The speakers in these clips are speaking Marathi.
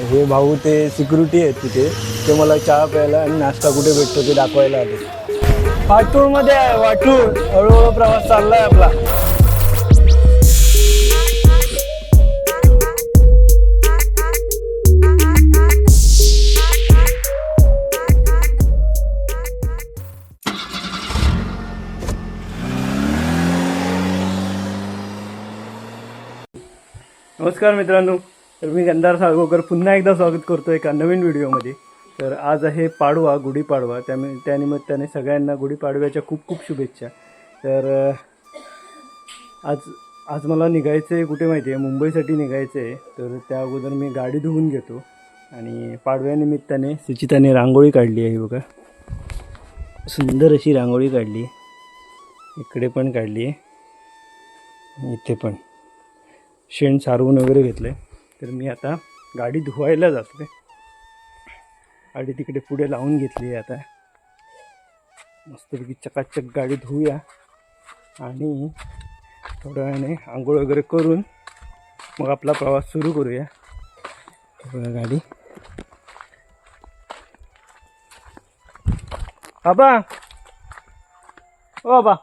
आणि हे भाऊ ते सिक्युरिटी आहेत तिथे. ते मला चहा प्यायला आणि नाश्ता कुठे भेटतो ते दाखवायला आले. वाटूळमध्ये आहे वाटूळ. हळूहळू प्रवास चाललाय आपला. नमस्कार मित्रांनो. तर मी गंधार साळगोकर पुन्हा एकदा स्वागत करतो एका नवीन व्हिडिओमध्ये. तर आज आहे पाडवा गुढीपाडवा त्यामुळे त्यानिमित्ताने सगळ्यांना गुढीपाडव्याच्या खूप खूप शुभेच्छा. तर आज आज मला निघायचं आहे कुठे माहिती आहे? मुंबईसाठी निघायचं आहे. तर त्या अगोदर मी गाडी धुवून घेतो. आणि पाडव्यानिमित्ताने सुचिताने रांगोळी काढली आहे बघा. सुंदर अशी रांगोळी काढली इकडे पण काढली आहे. इथे पण. शेण सारवून वगैरे घेतलं आहे तर मी आता गाडी धुवायला जातो गाडी तिकडे पुढे लावून घेतली आहे आता. मस्तपैकी चकाचक गाडी धुवूया. आणि थोड्या वेळाने आंघोळ वगैरे करून मग आपला प्रवास सुरू करूया. बघा गाडी. बाबा ओ बाबा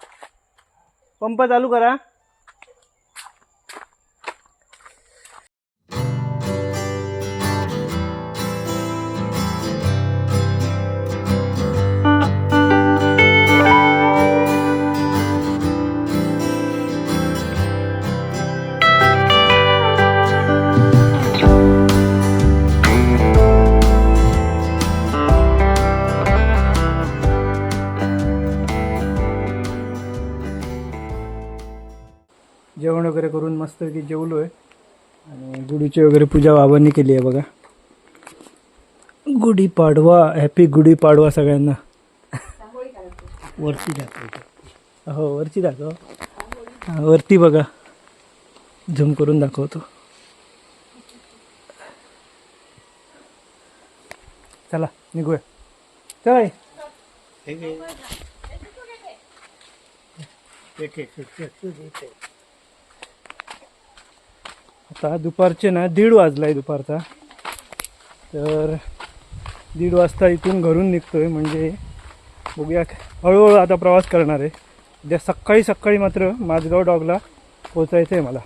पंप चालू करा. जेवण वगैरे करून मस्त जेवलो आहे आणि गुढीची वगैरे पूजा बाबांनी केली आहे बघा. गुढी पाडवा हॅपी गुढी पाडवा सगळ्यांना. वरती दाखव हो वरती दाखव. वरती बघा. झूम करून दाखवतो. चला निघूया. चल आता दुपारचे ना दीड वाजला आहे दुपारचा. तर दीड वाजता इथून घरून निघतो आहे म्हणजे बघूया हळूहळू आता प्रवास करणार आहे. उद्या सकाळी सकाळी मात्र माझगाव डॉगला पोचायचं आहे मला.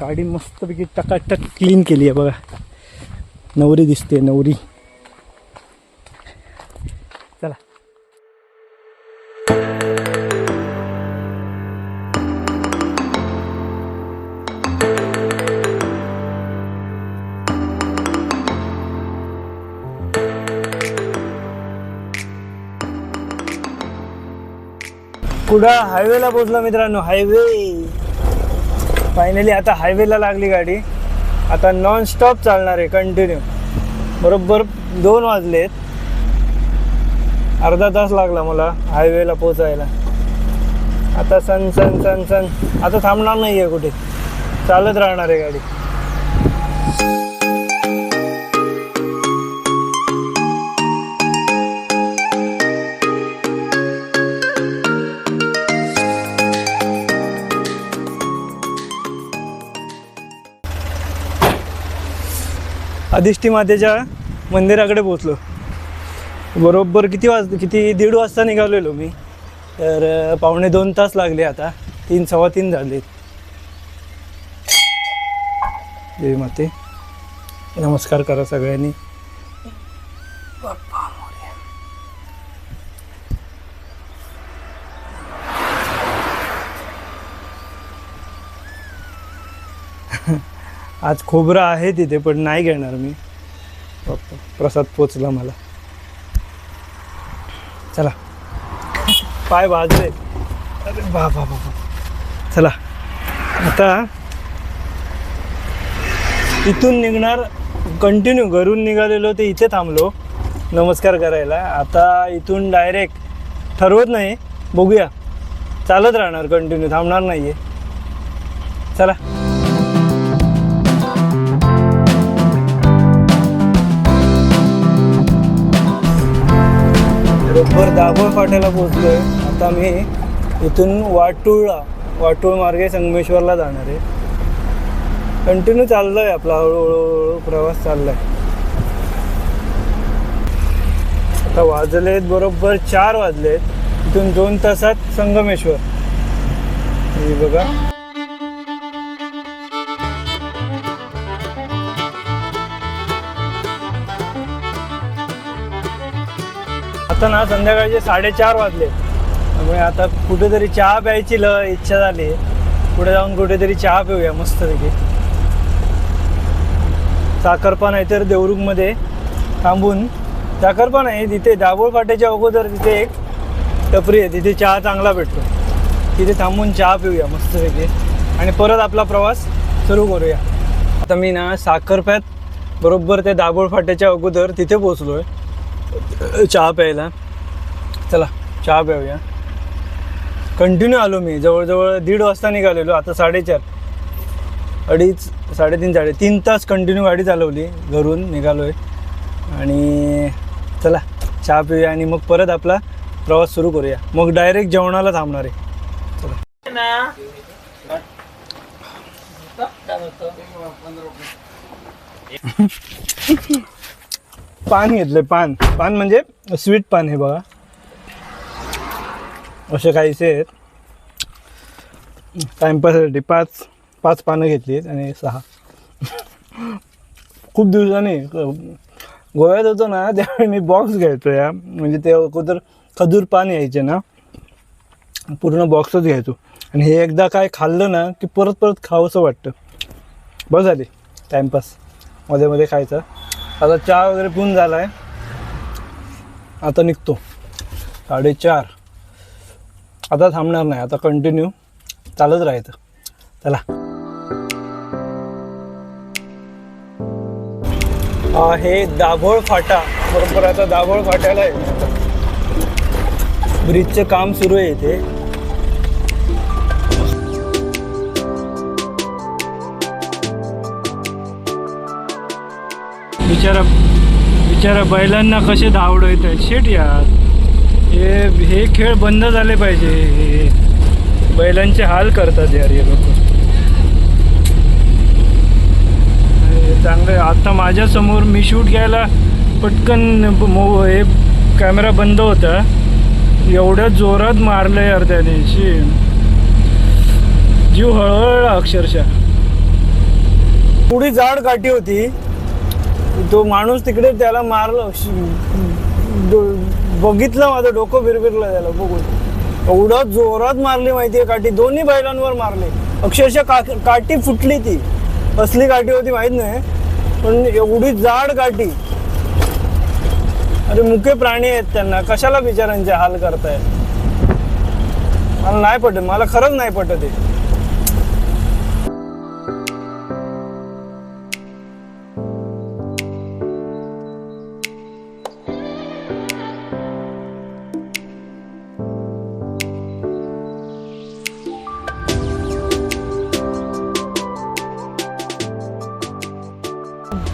गाडी मस्तपैकी टकाटक क्लीन केली आहे बघा. नवरी दिसते नवरी. कुडा हायवेला पोचलो मित्रांनो हायवे फायनली आता हायवेला लागली गाडी. आता नॉन स्टॉप चालणार आहे कंटिन्यू बरोबर दोन वाजलेत. अर्धा तास लागला मला हायवेला पोचायला आता सन सन सन सन आता थांबणार नाही आहे कुठे. चालत राहणार आहे गाडी. अधिष्ठी मातेच्या मंदिराकडे पोचलो बरोबर किती वाज किती दीड वाजता निघालेलो मी. तर पावणे दोन तास लागले आता. तीन सव्वा तीन झाले देवी माते. नमस्कार करा सगळ्यांनी. आज खोबरं आहे तिथे पण नाही घेणार मी. बाप्पा, प्रसाद पोचला मला. चला. पाय वाजले. अरे बा बाबा चला. आता इथून निघणार कंटिन्यू घरून निघालेलो ते इथे थांबलो. नमस्कार करायला. आता इथून डायरेक्ट ठरवत नाही. बघूया. चालत राहणार कंटिन्यू थांबणार नाही आहे चला. बरोबर दाभोळ फाट्याला पोहोचलोय. आहे आता मी इथून वाटूळला वाटूळ मार्गे संगमेश्वरला जाणार आहे. कंटिन्यू चाललं आहे आपला हळूहळू प्रवास चालला आहे आता वाजलेत बरोबर चार वाजलेत इथून दोन तासात संगमेश्वर. बघा. आता ना संध्याकाळचे साडेचार वाजले. त्यामुळे आता कुठेतरी चहा प्यायची ल इच्छा झाली. पुढे जाऊन कुठेतरी चहा पिऊया मस्तपैकी. साखरपा नाही तर देवरुखमध्ये थांबून. साखरपा नाही तिथे दाभोळ फाट्याच्या अगोदर तिथे एक टपरी आहे. तिथे चहा चांगला भेटतो. तिथे थांबून चहा पिऊया मस्तपैकी. आणि परत आपला प्रवास सुरू करूया. आता मी ना साखरप्यात बरोबर त्या दाभोळ फाट्याच्या अगोदर तिथे पोचलो आहे चहा प्यायला. चला चहा प्याऊया. कंटिन्यू आलो मी. जवळजवळ दीड वाजता निघालेलो. आता साडेचार. अडीच साडेतीन साडे तीन तास कंटिन्यू गाडी चालवली. घरून निघालो आहे आणि चला चहा पिऊया आणि मग परत आपला प्रवास सुरू करूया. मग डायरेक्ट जेवणाला थांबणार आहे. पान घेतलंय पान. पान म्हणजे स्वीट पान हे बघा. असे काहीसे आहेत. टाइमपाससाठी पाच पाच पानं घेतली आहेत आणि सहा. खूप दिवसांनी गोव्यात होतो ना त्यावेळी मी बॉक्स घ्यायचो या. म्हणजे ते अगोदर खजूर पान यायचे ना. पूर्ण बॉक्सच घ्यायचो. आणि हे एकदा काय खाल्लं ना की परत परत खावंसं वाटतं. बस झाली. टाईमपासमध्ये मध्ये खायचा. आता चहा वगैरे पिऊन झाला आहे आता निघतो. साडेचार. आता थांबणार नाही आता कंटिन्यू चालत राहायचं. चला. हे दाभोळ फाटा. बरोबर आता दाभोळ फाट्याला आहे. ब्रिजचं काम सुरू आहे इथे. बिचारा बिचारा बैलांना कसे धावड येत आहेत. शेट यार. हे हे खेळ बंद झाले पाहिजे. हे बैलांचे हाल करतात यार हे लोक. चांगलं आहे. आता माझ्यासमोर मी शूट घ्यायला पटकन मो हे कॅमेरा बंद होता. एवढ्या जोरात मारलं यार त्याने शी जीव हळहळला अक्षरशः. पुढी जाड काठी होती. तो माणूस तिकडे त्याला मारलं. बघितलं माझं डोकं बिरबिरलं त्याला बघून. एवढं जोरात मारली माहितीये काठी. दोन्ही बैलांवर मारले. अक्षरशः का काठी फुटली ती. असली काठी होती माहीत नाही. पण एवढी जाड काठी. अरे मुके प्राणी आहेत त्यांना. कशाला बिचारांचे हाल करताय मला नाही पटत. मला खरंच नाही पटत आहे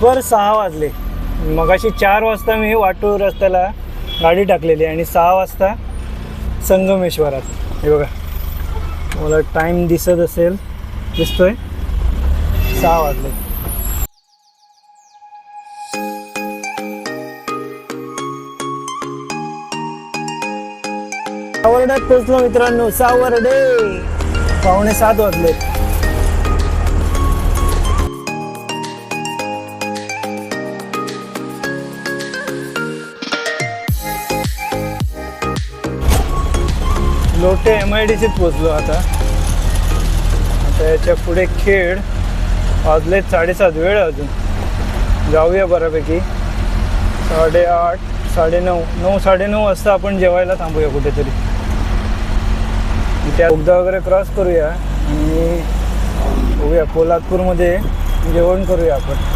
बर सहा वाजले. मगाशी चार वाजता मी वाटूर रस्त्याला गाडी टाकलेली आणि सहा वाजता संगमेश्वरात. हे बघा. मला टाईम दिसत असेल दिसतोय. सहा वाजले. सावर्ड्यात पोचलो मित्रांनो सावर्डे. पावणे सात वाजले. लोटे एम आय डी सीत पोचलो आता. आता याच्यापुढे खेळ. वाजले साडेसात वेळ अजून. जाऊया बऱ्यापैकी. साडेआठ साडेनऊ नऊ साडेनऊ वाजता आपण जेवायला थांबूया कुठेतरी. त्या बोगदा वगैरे क्रॉस करूया आणि बघूया पोलादपूरमध्ये जेवण करूया आपण.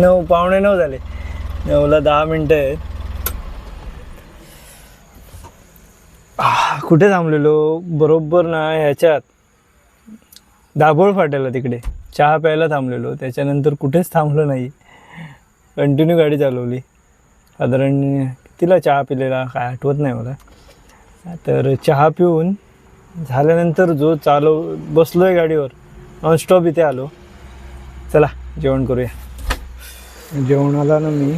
नऊ पावणे नऊ झाले. नऊला दहा मिनटं आहेत. कुठे थांबलेलो? बरोबर ना ह्याच्यात. दाभोळ फाट्याला तिकडे. चहा प्यायला थांबलेलो. त्याच्यानंतर कुठेच थांबलो नाही. कंटिन्यू गाडी चालवली. साधारण तिला चहा पिलेला? काय आठवत नाही मला. तर चहा पिऊन झाल्यानंतर जो चालव बसलो आहे गाडीवर नॉनस्टॉप इथे आलो. चला जेवण करूया. जेवणाला ना मी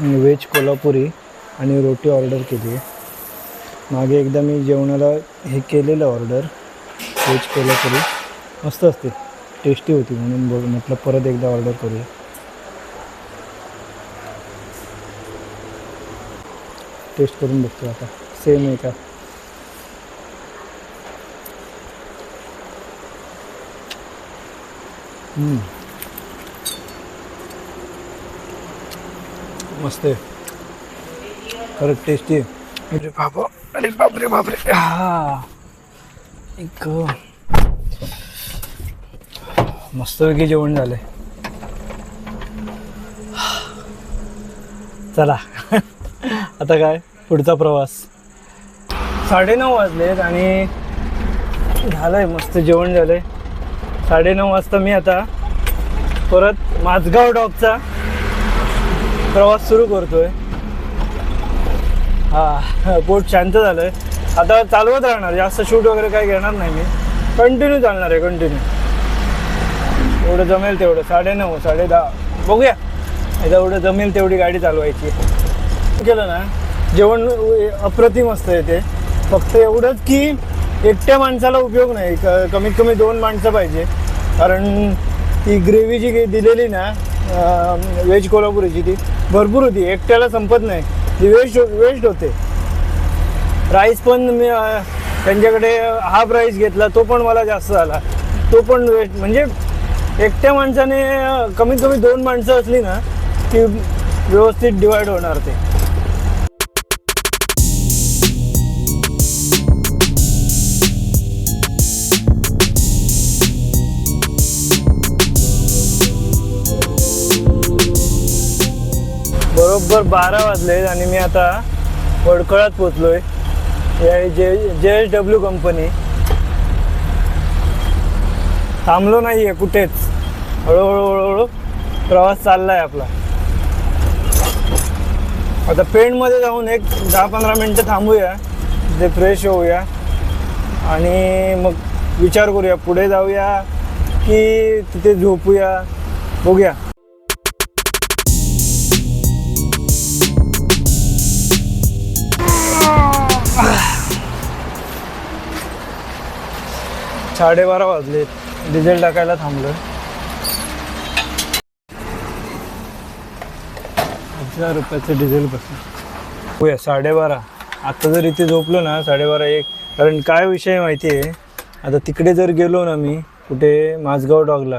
व्हेज कोल्हापुरी आणि रोटी ऑर्डर केली आहे. मागे एकदा मी जेवणाला हे केलेलं ऑर्डर व्हेज कोल्हापुरी. मस्त असते. टेस्टी होती म्हणून बघ म्हटलं परत एकदा ऑर्डर करूया. टेस्ट करून बघतो आता. सेम आहे का? हम्म. मस्त आहे. खरंच टेस्टी आहे. अरे बाबा अरे बापरे बापरे. हा. एक मस्तपैकी जेवण झालंय. चला. आता काय? पुढचा प्रवास. साडेनऊ वाजलेत आणि झालंय मस्त जेवण झालंय. साडेनऊ वाजता मी आता परत माझगाव डॉगचा प्रवास सुरू करतोय. हा बोट शांत झालंय. आता चालवत राहणार. जास्त शूट वगैरे काही घेणार नाही मी. कंटिन्यू चालणार आहे कंटिन्यू एवढं जमेल तेवढं. साडेनऊ साडे दहा. बघूया. एकदा एवढं जमेल तेवढी गाडी चालवायची. केलं ना? जेवण अप्रतिम असतं येते फक्त एवढंच की एकट्या माणसाला उपयोग नाही. क कमीत कमी दोन माणसं पाहिजे. कारण ती ग्रेव्ही जी काही दिलेली ना व्हेज कोल्हापुरीची ती. भरपूर होती. एकट्याला संपत नाही. ती वेस्ट वेस्ट होते राईस पण मी त्यांच्याकडे हाफ राईस घेतला. तो पण मला जास्त झाला. तो पण वेस्ट म्हणजे एकट्या माणसाने कमीत कमी दोन माणसं असली ना की व्यवस्थित डिवाइड होणार ते. बरोबर बारा वाजले आणि मी आता वडकळात पोचलोय या जे जे एस डब्ल्यू कंपनी थांबलो नाही आहे कुठेच. हळूहळू हळूहळू प्रवास चाललाय आपला. आता पेंटमध्ये जाऊन एक दहा पंधरा मिनटं थांबूया. ते फ्रेश होऊया. आणि मग विचार करूया पुढे जाऊया की तिथे झोपूया. बघूया. साडेबारा वाजले. डिझेल टाकायला थांबलो हजार रुपयाचं डिझेल बसलं. होया साडेबारा. आता जर इथे झोपलो ना साडेबारा एक. कारण काय विषय माहिती आहे आता तिकडे जर गेलो ना मी कुठे माझगाव डॉगला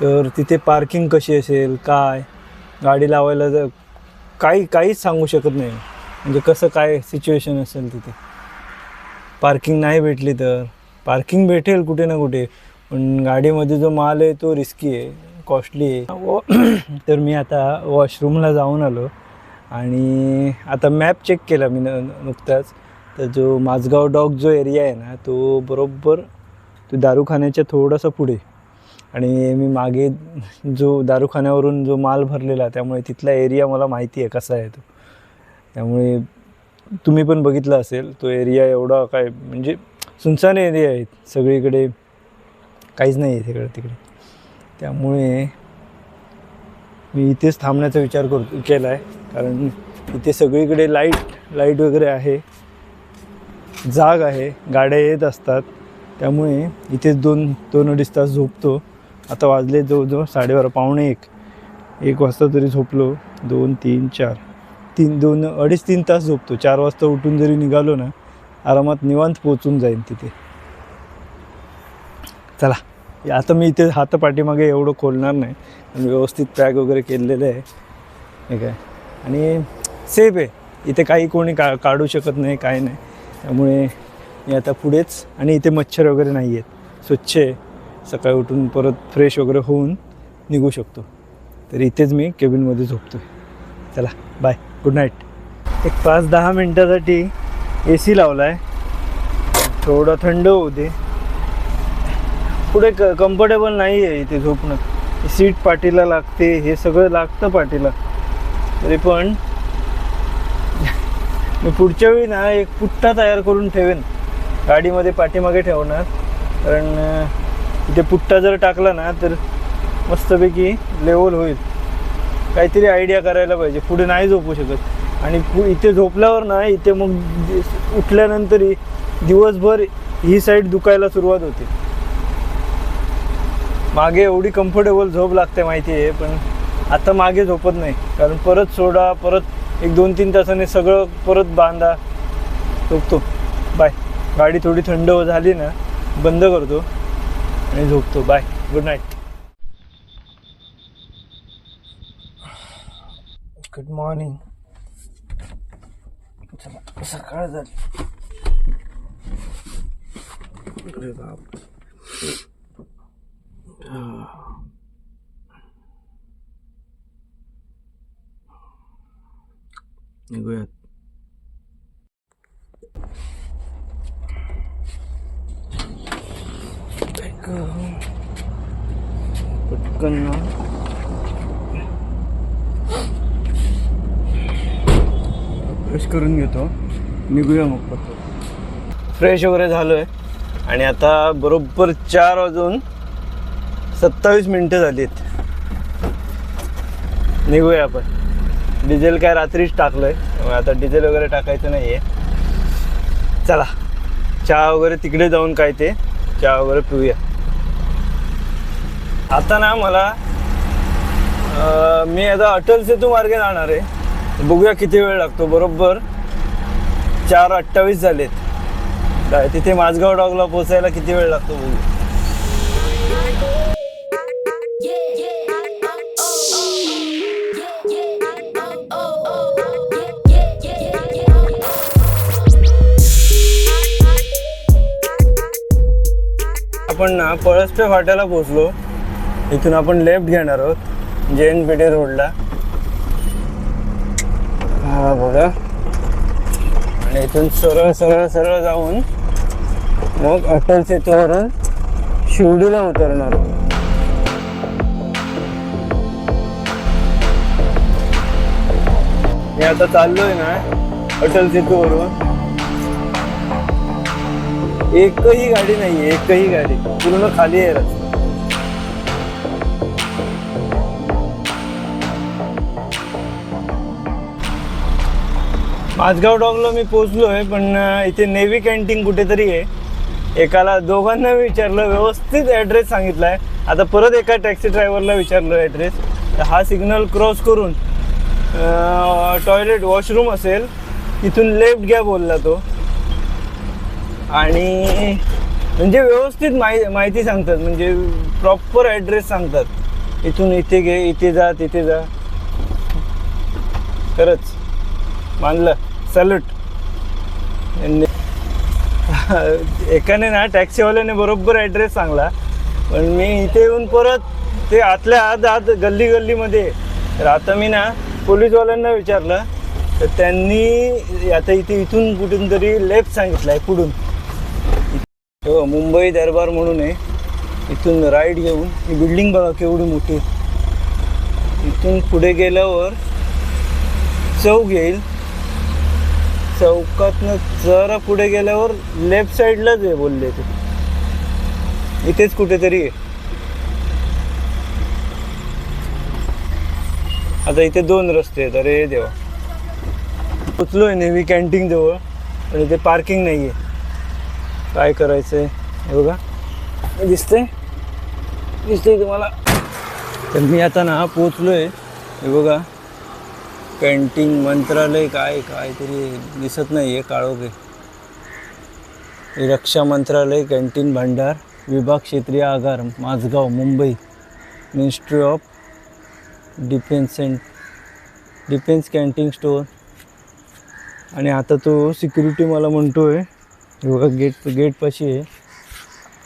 तर तिथे पार्किंग कशी असेल काय? गाडी लावायला जर काही काहीच सांगू शकत नाही. म्हणजे कसं काय सिच्युएशन असेल तिथे? पार्किंग नाही भेटली तर? पार्किंग भेटेल कुठे ना कुठे पण गाडीमध्ये जो माल आहे तो रिस्की आहे कॉस्टली आहे. व- तर मी आता वॉशरूमला जाऊन आलो आणि आता मॅप चेक केला मी न नुकताच. तर जो माझगाव डॉग जो एरिया आहे ना तो बरोबर तो दारूखान्याच्या थोडंसं पुढे. आणि मी मागे जो दारूखान्यावरून जो माल भरलेला त्यामुळे तिथला एरिया मला माहिती आहे कसा आहे तो. त्यामुळे तुम्ही पण बघितलं असेल तो एरिया एवढा काय म्हणजे सुनसान एरिया आहेत. सगळीकडे काहीच नाही आहे तिकडे तिकडे. त्यामुळे मी इथेच थांबण्याचा विचार करतो केला आहे कारण इथे सगळीकडे लाइट लाइट वगैरे आहे. जाग आहे. गाड्या येत असतात. त्यामुळे इथेच दोन दोन अडीच तास झोपतो. आता वाजले जवळजवळ साडेबारा पावणे एक. एक वाजता तरी झोपलो. दोन तीन चार. तीन दोन अडीच तीन तास झोपतो. चार वाजता उठून जरी निघालो ना आरामात निवांत पोचून जाईन तिथे. चला आता मी इथे हात पाठीमागे एवढं खोलणार नाही. आणि व्यवस्थित पॅक वगैरे केलेलं आहे. हे काय? आणि सेफ आहे. इथे काही कोणी का काढू शकत नाही काय नाही. त्यामुळे मी आता पुढेच आणि इथे मच्छर वगैरे नाही आहेत. स्वच्छ आहे. सकाळी उठून परत फ्रेश वगैरे होऊन निघू शकतो. तर इथेच मी केबिनमध्ये झोपतो चला बाय गुड नाईट एक पाच दहा मिनटासाठी ए सी लावला आहे थोडं थंड होऊ दे. पुढे क कम्फर्टेबल नाही आहे इथे झोपणं. सीट पाठीला लागते हे सगळं लागतं पाठीला. तरी पण मी पुढच्या वेळी ना एक पुट्टा तयार करून ठेवेन. गाडीमध्ये पाठीमागे ठेवणार. कारण इथे पुट्टा जर टाकला ना तर मस्तपैकी लेवल होईल. काहीतरी आयडिया करायला पाहिजे. पुढे नाही झोपू शकत. आणि इथे झोपल्यावर ना इथे मग उठल्यानंतरही दिवसभर ही साईड दुखायला सुरुवात होते. मागे एवढी कम्फर्टेबल झोप लागते माहिती आहे पण आता मागे झोपत नाही. कारण परत सोडा परत एक दोन तीन तासाने सगळं परत बांधा झोपतो. बाय. गाडी थोडी थंड झाली ना बंद करतो आणि झोपतो. Bye. Good night good morning सकाळ झाली अरे बाप निघूयात पटकन ना फ्रेश करून घेतो. निघूया मग फ्रेश वगैरे झालो आहे आणि आता बरोबर चार वाजून सत्तावीस मिनटं झालीत. निघूया आपण. डिझेल काय रात्रीच टाकलं आहे आता डिझेल वगैरे टाकायचं नाही आहे चला. चहा वगैरे तिकडे जाऊन काय ते चहा वगैरे पिऊया. आता ना मला मी आता अटल सेतू मार्गे जाणार आहे. बघूया किती वेळ लागतो. बरोबर चार अठ्ठावीस झालेत. काय तिथे माझगाव डॉगला पोचायला किती वेळ लागतो बघू आपण ना पळसपे फाट्याला पोहोचलो. इथून आपण लेफ्ट घेणार आहोत. जे एन रोडला. हा बघा. आणि इथून सरळ सरळ सरळ जाऊन मग अटल सेतूवरून शिवडीला उतरणार. मी आता चाललोय ना अटल सेतूवरून. एकही गाडी नाहीये एकही गाडी. पूर्ण खाली आहे रस्ता. माझगाव डॉगला मी पोचलो आहे पण इथे नेव्ही कॅन्टीन कुठेतरी आहे. एकाला दोघांना विचारलं व्यवस्थित ॲड्रेस सांगितला आहे आता परत एका टॅक्सी ड्रायव्हरला विचारलं ॲड्रेस तर हा सिग्नल क्रॉस करून टॉयलेट वॉशरूम असेल तिथून लेफ्ट घ्या बोलला तो. आणि म्हणजे व्यवस्थित माहि माहिती सांगतात म्हणजे प्रॉपर ॲड्रेस सांगतात. इथून इथे घे इथे जा तिथे जा. खरंच. मानलं. सॅल्यूट एकाने ना टॅक्सीवाल्याने बरोबर ॲड्रेस सांगला. पण मी इथे येऊन परत ते आतल्या आत आत गल्ली गल्लीमध्ये तर आता मी ना पोलीसवाल्यांना विचारलं. तर त्यांनी आता इथे इथून कुठून तरी लेफ्ट सांगितलं आहे पुढून. हो मुंबई दरबार म्हणून आहे. इथून राईट घेऊन. ही बिल्डिंग बघा केवढी मोठी. इथून पुढे गेल्यावर चौक येईल. चौकातनं जरा पुढे गेल्यावर लेफ्ट साईडलाच आहे बोलले ते. इथेच कुठेतरी आहे. आता इथे दोन रस्ते आहेत. अरे देवा. पोचलो आहे नेहमी कॅन्टीन जवळ पण इथे पार्किंग नाही आहे काय करायचंय? हे बघा. दिसतंय? दिसतंय तुम्हाला. तर मी आता ना पोचलोय हे बघा. पेंटिंग मंत्रालय काय काहीतरी दिसत नाही आहे काळोखे रक्षा मंत्रालय कॅन्टीन भांडार विभाग क्षेत्रीय आगार Mazgaon Mumbai ministry of defence and defence canteen store. आणि आता तो सिक्युरिटी मला म्हणतो आहे बघा गेट गेटपाशी आहे.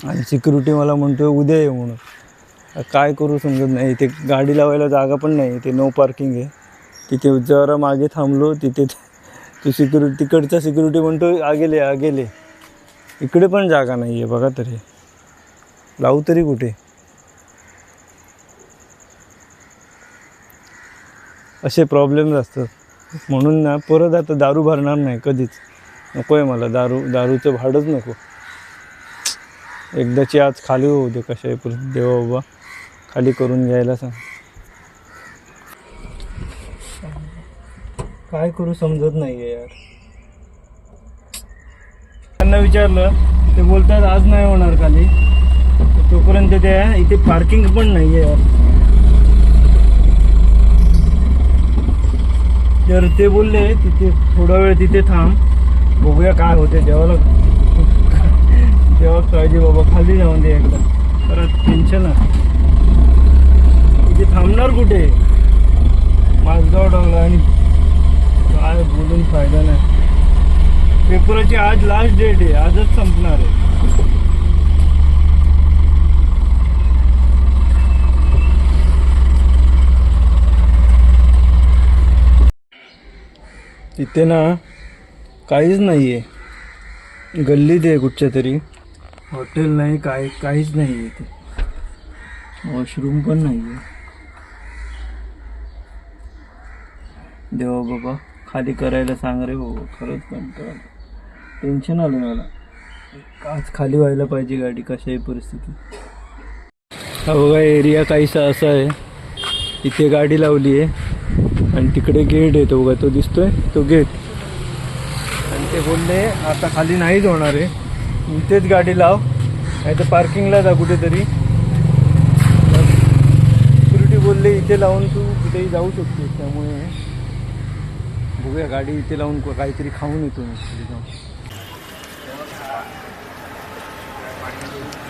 आणि सिक्युरिटी मला म्हणतो आहे उद्या आहे म्हणून. काय करू समजत नाही इथे गाडी लावायला जागा पण नाही इथे नो पार्किंग आहे. तिथे जरा मागे थांबलो तिथे तू सिक्युरिटी तिकडचा सिक्युरिटी म्हणतो आगेले आगेले. इकडे पण जागा नाही आहे बघा तरी. लावू तरी कुठे? असे प्रॉब्लेम्स असतात. म्हणून ना परत आता दारू भरणार नाही कधीच. नको आहे मला दारू दारूचं भाडंच नको. एकदाची आज खाली होऊ दे कशा आहे परत. देवा बाबा खाली करून घ्यायला सांग. काय करू समजत नाहीये यार. त्यांना विचारलं ते बोलतात आज नाही होणार खाली. तोपर्यंत ते इथे पार्किंग पण नाहीये यार. तर ते बोलले तिथे थोडा वेळ तिथे थांब. बघूया काय होते. जेव्हा तेव्हा काळजी बाबा खाली जाऊन दे एकदा. परत टेन्शन इथे थांबणार कुठे? माझगाव डोंगला आणि काय बोलून फायदा नाही. पेपराची आज लास्ट डेट आहे आजच संपणार आहे. इथे ना काहीच नाही आहे गल्लीत आहे कुठच्या तरी. हॉटेल नाही काय काहीच नाही आहे इथे. वॉशरूम पण नाही आहे देवा बाबा. खाली करायला सांग रे हो खरंच कंटाळ टेन्शन आलं मला. आज खाली व्हायला पाहिजे गाडी कशाही परिस्थिती हा बघा एरिया काहीसा असा आहे. इथे गाडी लावली आहे. आणि तिकडे गेट आहे तो बघा तो दिसतोय तो गेट आणि ते बोलले आता खाली नाहीच होणार आहे. इथेच गाडी लाव. नाही तर पार्किंगला जा कुठेतरी. सिक्युरिटी बोलले इथे लावून तू कुठेही जाऊ शकतेस त्यामुळे. बघूया गाडी इथे लावून काहीतरी खाऊन येतो मी. तिथे जाऊन.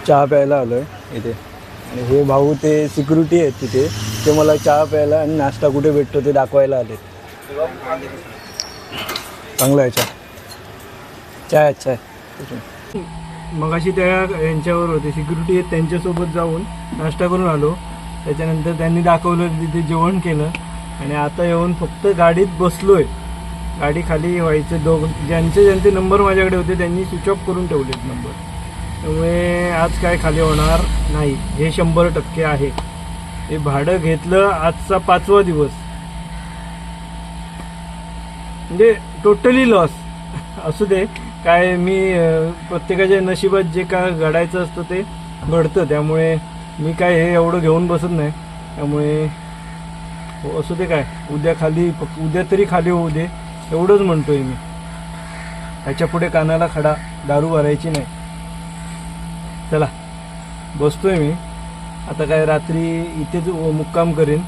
चहा प्यायला आलोय. इथे. आणि हे भाऊ ते सिक्युरिटी आहेत तिथे. ते मला चहा प्यायला आणि नाश्ता कुठे भेटतो ते दाखवायला आले चांगला आहे चहा. चाय अच्छा आहे. मग अशी त्या यांच्यावर होते. सिक्युरिटी आहेत त्यांच्यासोबत जाऊन नाश्ता करून आलो. त्याच्यानंतर त्यांनी दाखवलं तिथे जेवण केलं. आणि आता येऊन फक्त गाडीत बसलोय. गाडी खाली व्हायचे दोघ ज्यांचे ज्यांचे नंबर माझ्याकडे होते त्यांनी स्विच ऑफ करून ठेवलेत नंबर. त्यामुळे आज काय खाली होणार नाही. हे शंभर टक्के आहे. हे भाडं घेतलं आजचा पाचवा दिवस. म्हणजे टोटली लॉस असू दे. काय मी प्रत्येकाच्या नशिबात जे काय घडायचं असतं ते घडतं. त्यामुळे मी काय हे एवढं घेऊन बसत नाही. त्यामुळे हो असू दे काय. उद्या खाली फक्त उद्या तरी खाली होऊ दे. एवढंच म्हणतोय मी. ह्याच्या पुढे कानाला खडा दारू भरायची नाही. चला बसतोय मी. आता काय रात्री इथेच मुक्काम करेन.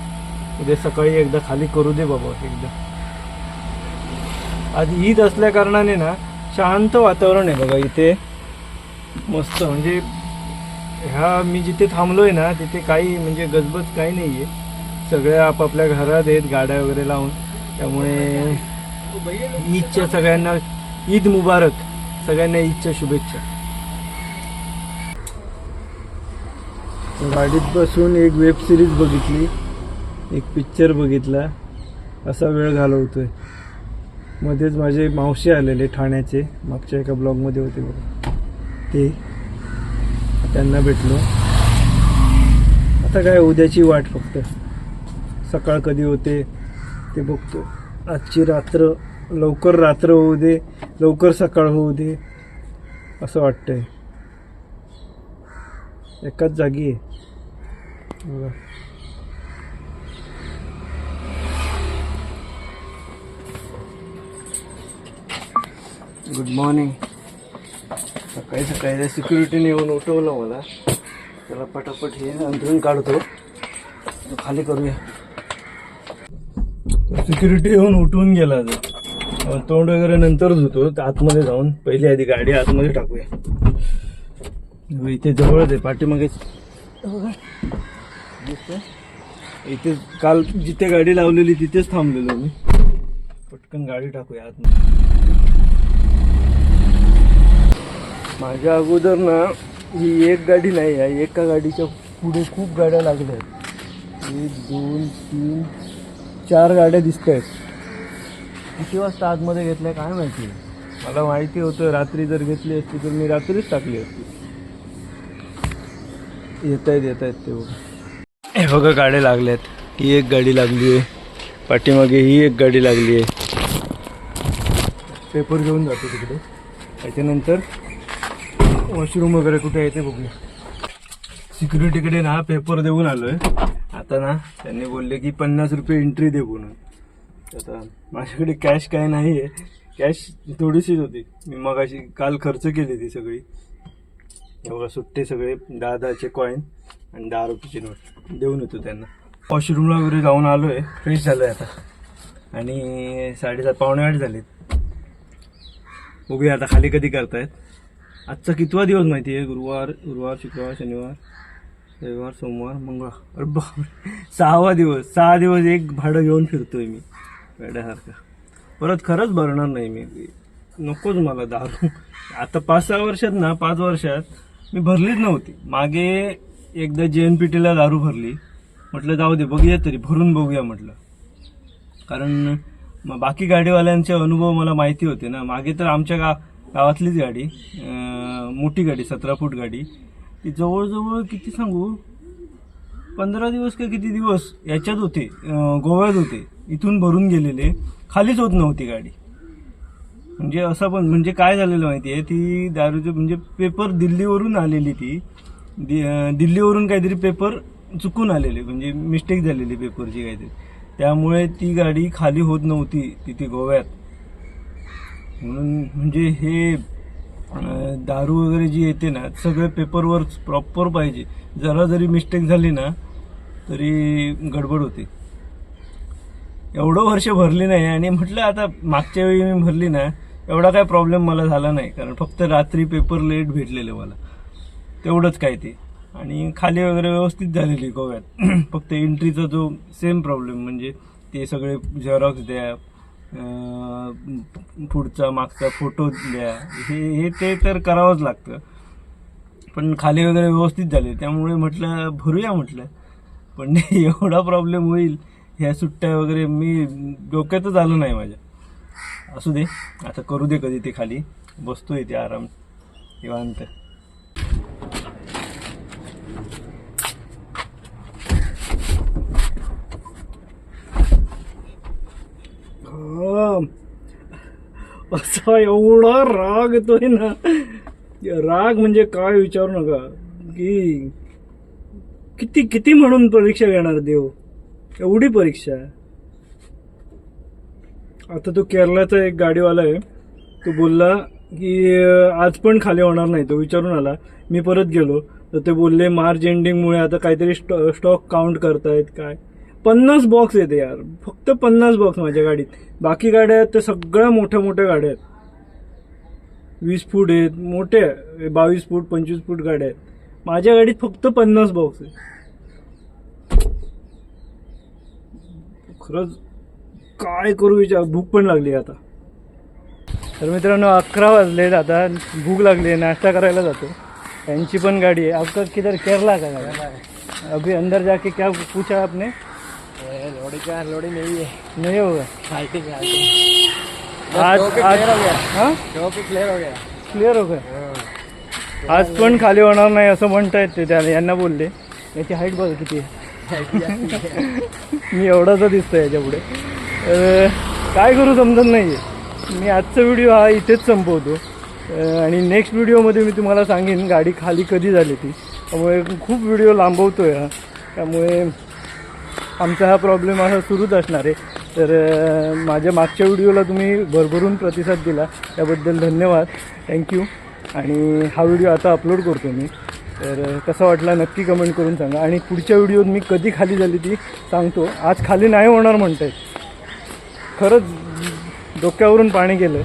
उद्या सकाळी एकदा खाली करू दे बाबा एकदा. आज ईद असल्या कारणाने ना शांत वातावरण आहे बघा इथे. मस्त म्हणजे ह्या मी जिथे थांबलोय ना तिथे काही म्हणजे गजबज काही नाही आहे सगळ्या आपापल्या घरात आहेत गाड्या वगैरे लावून. त्यामुळे ईदच्या सगळ्यांना ईद मुबारक. सगळ्यांना ईदच्या शुभेच्छा. गाडीत बसून एक वेब सिरीज बघितली. एक पिक्चर बघितला. असा वेळ घालवतोय. मध्येच माझे मावशी आलेले ठाण्याचे. मागच्या एका ब्लॉगमध्ये होते बघा. ते. त्यांना भेटलो. आता काय उद्याची वाट फक्त. सकाळ कधी होते ते बघतो. आजची रात्र लवकर रात्र होऊ दे लवकर सकाळ होऊ दे असं वाटतंय. एकाच जागी आहे. गुड मॉर्निंग सकाळी सकाळी सिक्युरिटीने येऊन उठवलं मला. त्याला पटापट हे अंतरून काढतो. खाली करूया. सिक्युरिटी येऊन उठवून गेला तो तोंड वगैरे नंतर धुतो. आतमध्ये जाऊन पहिली आधी गाडी आतमध्ये टाकूया. इथे जवळच आहे. पाठीमागे इथे काल जिथे गाडी लावलेली तिथेच थांबलेलो मी. पटकन गाडी टाकूया आतमध्ये. माझ्या अगोदर ना ही एक गाडी नाही आहे एका गाडीच्या पुढे खूप गाड्या लागल्या आहेत. एक दोन तीन चार गाड्या दिसत आहेत किती वाजता आतमध्ये घेतल्या काय माहिती? मला माहिती होतं रात्री जर घेतली असती तर मी रात्रीच टाकली असती. येत आहेत येत आहेत ते बघा. हे बघा गाड्या लागल्यात. ही एक गाडी लागली आहे. पाठीमागे ही एक गाडी लागली आहे. पेपर घेऊन जातो तिकडे. त्याच्यानंतर वॉशरूम वगैरे कुठे आहे ते बघूया. सिक्युरिटीकडे ना पेपर देऊन आलो आहे आता ना त्यांनी बोलले की पन्नास रुपये एंट्री दे म्हणून. आता माझ्याकडे कॅश काय नाही आहे कॅश थोडीशीच होती. मी मग अशी काल खर्च केली ती सगळी. एवढं सुट्टे सगळे दहा दहाचे कॉईन आणि दहा रुपयाची नोट देऊन येतो त्यांना. वॉशरूमला वगैरे जाऊन आलो आहे फ्रेश आहे आता. आणि साडेसात पावणे आठ झालेत. उभे आता खाली कधी करतायत. आजचा कितवा दिवस माहिती आहे गुरुवार गुरुवार शुक्रवार शनिवार. रविवार सोमवार मंगळवार. अरे बापरे. सहावा दिवस. सहा दिवस एक भाडं घेऊन फिरतोय मी. वेड्यासारखं. परत खरंच भरणार नाही मी. नकोच मला दारू. आता पाच सहा वर्षात ना पाच वर्षात मी भरलीच नव्हती. मागे एकदा जे एन पी टीला दारू भरली. म्हटलं जाऊ दे बघूया तरी. भरून बघूया म्हटलं. कारण मग बाकी गाडीवाल्यांचे अनुभव मला माहिती होते ना. मागे तर आमच्या गा गावातलीच गाडी मोठी गाडी सतरा फूट गाडी. ती जवळजवळ किती सांगू? पंधरा दिवस का किती दिवस याच्यात होते गोव्यात होते. इथून भरून गेलेले. खालीच होत नव्हती गाडी. म्हणजे असं पण म्हणजे काय झालेलं माहिती आहे ती दारूचे म्हणजे पेपर दिल्लीवरून आलेली ती. दि- दिल्लीवरून काहीतरी पेपर चुकून आलेले म्हणजे मिस्टेक झालेली पेपरची काहीतरी. त्यामुळे ती गाडी खाली होत नव्हती तिथे गोव्यात. म्हणून म्हणजे हे दारू वगैरे जी येते ना सगळे पेपरवर प्रॉपर पाहिजे. जरा जरी मिस्टेक झाली ना तरी गडबड होते. एवढं वर्ष भरली नाही आणि म्हटलं आता मागच्या वेळी मी भरली ना एवढा काय प्रॉब्लेम मला झाला नाही. कारण फक्त रात्री पेपर लेट भेटलेले मला. तेवढंच काय ते. आणि खाली वगैरे व्यवस्थित झालेली गोव्यात. फक्त एंट्रीचा जो सेम प्रॉब्लेम म्हणजे ते सगळे झेरॉक्स द्या पुढचा मागचा फोटो द्या. हे हे ते तर करावंच लागतं. पण खाली वगैरे व्यवस्थित झाले. त्यामुळे म्हटलं भरूया म्हटलं. पण एवढा प्रॉब्लेम होईल ह्या सुट्ट्या वगैरे मी डोक्यातच आलं नाही माझ्या. असू दे आता करू दे कधी ते खाली. बसतो इथे आराम. निवांत हा. असा एवढा राग येतोय ना. राग म्हणजे काय विचारू नका. की किती किती म्हणून परीक्षा घेणार देव? एवढी परीक्षा. आता तो केरळाचा एक गाडीवाला आहे. तो बोलला की आज पण खाली होणार नाही. तो विचारून आला. मी परत गेलो. तर ते बोलले मार्च एंडिंगमुळे आता काहीतरी स्टॉ स्टॉक काउंट करतायत काय. पन्नास बॉक्स येते यार. फक्त पन्नास बॉक्स माझ्या गाडीत. बाकी गाड्या आहेत त्या सगळ्या मोठ्या मोठ्या गाड्या आहेत. वीस फूट आहेत मोठे आहे. बावीस फूट पंचवीस फूट गाड्या आहेत. माझ्या गाडीत फक्त पन्नास बॉक्स आहे खरंच काय करू विचार भूक पण लागली आता. तर मित्रांनो अकरा वाजलेत आता भूक लागली आहे नाश्ता करायला जातो. यांची पण गाडी आहे. आपका किधर केरला का? गाड़ी अभी अंदर जाके क्या पूछा आपने? लोड़ी का लोड़ी नहीं है। नहीं होगा। फाल्टी का आज आज clear हो गया। हाँ? हो गया। क्लिअर हो गया? आज पण खाली होणार नाही असं म्हणतायत ते त्याला यांना बोलले. याची हाईट बघ किती आहे. मी एवढासा दिसतोय याच्यापुढे काय करू समजत नाही मी आजचा व्हिडिओ हा इथेच संपवतो. आणि नेक्स्ट व्हिडिओमध्ये मी तुम्हाला सांगेन गाडी खाली कधी झाली ती. त्यामुळे खूप व्हिडिओ लांबवतोय हा. त्यामुळे आमचा हा प्रॉब्लेम असा सुरूच असणार आहे. तर माझ्या मागच्या व्हिडिओला तुम्ही भरभरून प्रतिसाद दिला. त्याबद्दल धन्यवाद. थँक्यू आणि हा व्हिडिओ आता अपलोड करतो मी. तर कसा वाटला नक्की कमेंट करून सांगा. आणि पुढच्या व्हिडिओत मी कधी खाली झाली ती सांगतो. आज खाली नाही होणार म्हणत आहे खरंच डोक्यावरून पाणी गेलं.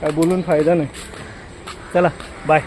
काय बोलून फायदा नाही. चला बाय